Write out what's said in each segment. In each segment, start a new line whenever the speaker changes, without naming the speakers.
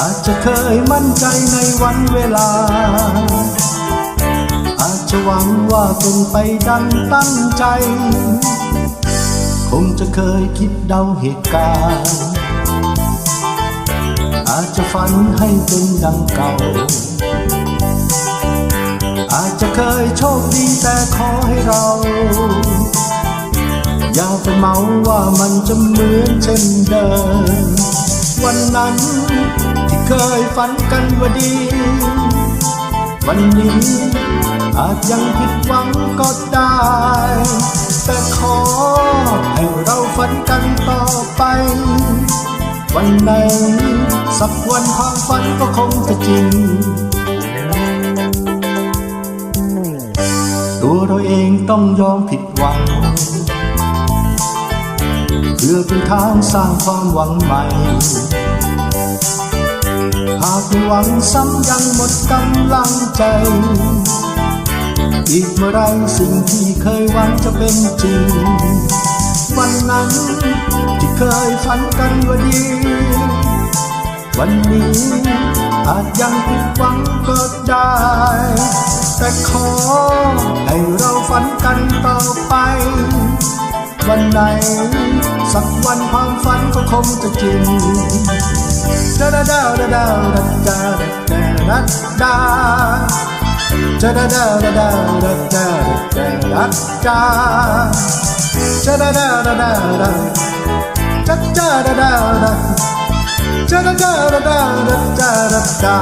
อาจจะเคยมั่นใจในวันเวลา อาจจะหวังว่าเป็นไปดังตั้งใจ คงจะเคยคิดเดาเหตุการณ์ อาจจะฝันให้เป็นดังเก่า อาจจะเคยโชคดีแต่ขอให้เรา อย่าไปเมาว่ามันจะเหมือนเช่นเดิม ยฝันกันว่าดี วันนี้อาจยังผิดหวังก็ได้ แต่ขอให้เราฝันกันต่อไป วันไหนสักวันความฝันก็คงจะจริง ตัวเราเองต้องยอมผิดหวัง เพื่อเป็นทางสร้างความหวังใหม่ หวังซ้ำยังหมดกำลังใจ อีกเมื่อไรสิ่งที่เคยหวังจะเป็นจริง วันนั้นที่เคยฝันกันว่าดี วันนี้อาจยังผิดหวังก็ได้ แต่ขอให้เราฝันกันต่อไป วันไหน สักวันความฝันก็คงจะจริง da da da da da da da da da da da da da da da da da da da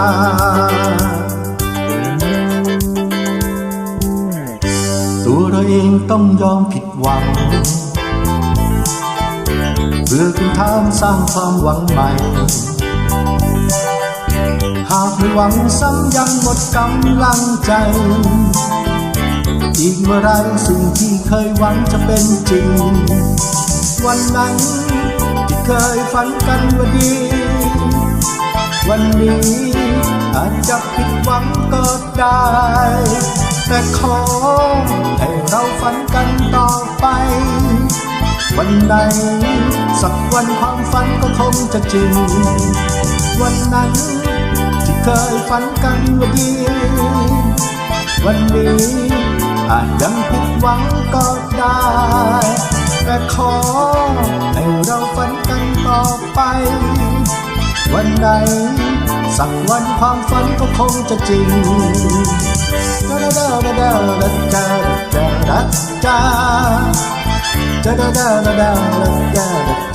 ตัวเราเองต้องยอมผิดหวัง เพื่อคุณทางสร้างความหวังใหม่ หากไม่หวังซ้ำยังหมดกำลังใจ อีกเมื่อไรสิ่งที่เคยหวังจะเป็นจริง วันนั้นที่เคยฝันกันว่าดี วันนี้อาจจะผิดหวังก็ได้ แต่ขอให้เราฝันกันต่อไป วันใด สักวันความฝันก็คงจะจริง วันนั้นที่เคยฝันกันว่าดี วันนี้อาจยังผิดหวังก็ได้ แต่ขอให้เราฝันกันต่อไป วันใดสักวันความฝันก็คงจะจริงดาดาดาดาดาดาดาดาดาดาดาดาดาดา